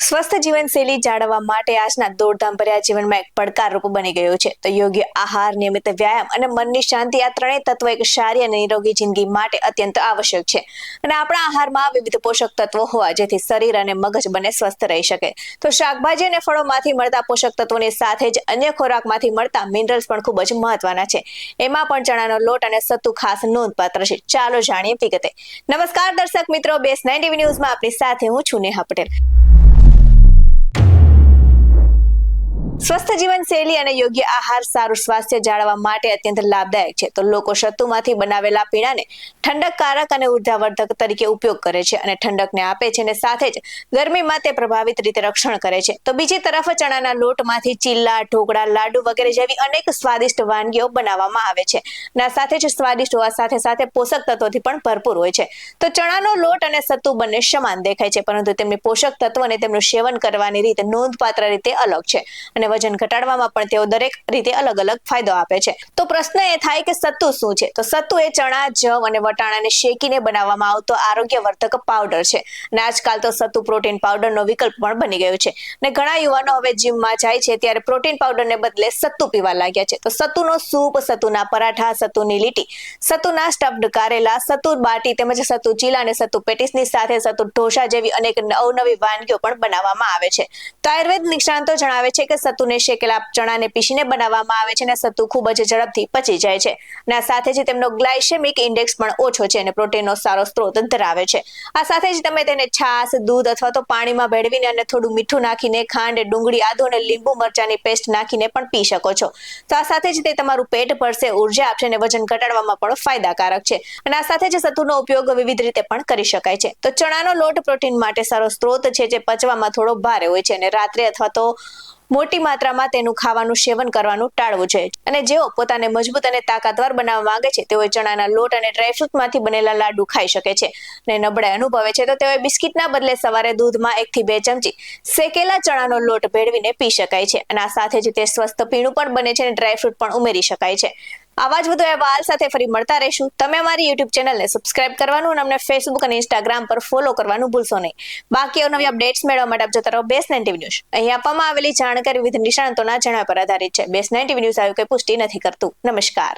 સ્વસ્થ જીવનશૈલી જાળવવા માટે આજના દોડધામ ભર્યા જીવનમાં એક પડકારરૂપ બની ગયો છે. તો યોગ્ય આહાર, નિયમિત વ્યાયામ અને મનની શાંતિ આ ત્રણેય તત્વો એક સારી અને નિરોગી જિંદગી માટે અત્યંત આવશ્યક છે. અને આપણા આહારમાં વિવિધ પોષક તત્વો હોવા જેથી શરીર અને મગજ બંને સ્વસ્થ રહી શકે. તો શાકભાજી અને ફળોમાંથી મળતા પોષક તત્વોની સાથે જ અન્ય ખોરાકમાંથી મળતા મિનરલ્સ પણ ખૂબ જ મહત્વના છે. એમાં પણ ચણાનો લોટ અને સત્તુ ખાસ નોંધપાત્ર છે. ચાલો જાણીએ વિગતે. નમસ્કાર દર્શક મિત્રો, બેસ નાઇન ન્યૂઝમાં આપની સાથે હું છું નેહા પટેલ. સ્વસ્થ જીવન શૈલી અને યોગ્ય આહાર સારું સ્વાસ્થ્ય જાળવવા માટે અત્યંત લાભદાયક છે. તો લોકો શત્રુમાંથી બનાવેલા પીણાને ઠંડકકારક અને ઉર્જાવર્ધક તરીકે ઉપયોગ કરે છે અને ઠંડકને આપે છે અને સાથે જ ગરમીમાં તે પ્રભાવિત રીતે રક્ષણ કરે છે. તો બીજી તરફ ચણાના લોટમાંથી ચીલા, ઢોકળા, લાડુ વગેરે જેવી અનેક સ્વાદિષ્ટ વાનગીઓ બનાવવામાં આવે છે. ના, સાથે જ સ્વાદિષ્ટ હોવા સાથે સાથે પોષક તત્વોથી પણ ભરપૂર હોય છે. તો ચણાનો લોટ અને સત્તુ બંને સમાન દેખાય છે, પરંતુ તેમની પોષક તત્વ અને તેમનું સેવન કરવાની રીત નોંધપાત્ર રીતે અલગ છે અને વજન ઘટાડવામાં પણ તેઓ દરેક રીતે અલગ અલગ ફાયદો આપે છે. તો પ્રશ્ન એ થાય કે સત્તુ શું છે? તો સત્તુ એ ચણા જવ અને વટાણાને શેકીને બનાવવામાં આવતો આરોગ્યવર્ધક પાવડર છે. અને આજકાલ તો સત્તુ પ્રોટીન પાવડરનો વિકલ્પ પણ બની ગયો છે. અને ઘણા યુવાનો હવે જીમમાં જાય છે ત્યારે પ્રોટીન પાવડરને બદલે સત્તુ પીવા લાગ્યા છે. તો સત્તુનો સૂપ, સત્તુના પરાઠા, સત્તુની લીટી, સત્તુના સ્ટફ્ડ કારેલા, સત્તુ બાટી તેમજ સત્તુ ચીલા અને સત્તુ પેટીસની સાથે સત્તુ ઢોસા જેવી અનેક નવનવી વાનગીઓ પણ બનાવવામાં આવે છે. તો આયુર્વેદ નિષ્ણાંતો જણાવે છે કે સત્તુને શેકેલા ચણાને પીસીને બનાવવામાં આવે છે અને સત્તુ ખૂબ જ ઝડપથી પચી જાય છે. અને આ સાથે જ તેમનો ગ્લાયસેમિક ઇન્ડેક્સ પણ ઓછો છે અને પ્રોટીનનો સારો સ્ત્રોત ધરાવે છે. આ સાથે જ તમે તેને છાશ, દૂધ અથવા તો પાણીમાં ભેળવીને અને થોડું મીઠું નાખીને ખાંડ, ડુંગળી, આદુ અને લીંબુ મરચાની પેસ્ટ નાખીને પણ પી શકો છો. તો આ સાથે જ તે તમારું પેટ ભરશે, ઊર્જા આપશે અને વજન ઘટાડવામાં પણ ફાયદાકારક છે. અને આ સાથે જ સત્તુનો ઉપયોગ વિવિધ રીતે પણ કરી શકાય છે. તો ચણાનો લોટ પ્રોટીન માટે સારો સ્ત્રોત છે જે પચવામાં થોડો ભારે હોય છે અને રાત્રે અથવા તો મોટી માત્રામાં તેનું ખાવાનું સેવન કરવાનું ટાળવું જોઈએ. અને જેઓ પોતાને મજબૂત અને તાકાતવાર બનાવવા માંગે છે તેઓ ચણાના લોટ અને ડ્રાયફ્રૂટમાંથી બનેલા લાડુ ખાઈ શકે છે. અને નબળાઈ અનુભવે છે, તો તેઓ બિસ્કિટના બદલે સવારે દૂધમાં એકથી બે ચમચી શેકેલા ચણાનો લોટ ભેળવીને પી શકાય છે. અને આ સાથે જ તે સ્વસ્થ પીણું પણ બને છે અને ડ્રાયફ્રૂટ પણ ઉમેરી શકાય છે. આવા જ વધુ અહેવાલ સાથે ફરી મળતા રહેશું. તમે અમારી યુટ્યુબ ચેનલને સબસ્ક્રાઇબ કરવાનું અને અમને ફેસબુક અને ઇન્સ્ટાગ્રામ પર ફોલો કરવાનું ભૂલશો નહીં. બાકી નવી અપડેટ્સ મેળવવા માટે આપ જોતા રહો બેસ નાઇન ન્યૂઝ અહીં આપવામાં આવેલી જાણકારી વિવિધ નિષ્ણાંતોના જણાવ્યા પર આધારિત છે. બેસ નાઇન્ટી ન્યૂઝ આવી કોઈ પુષ્ટિ નથી કરતું. નમસ્કાર.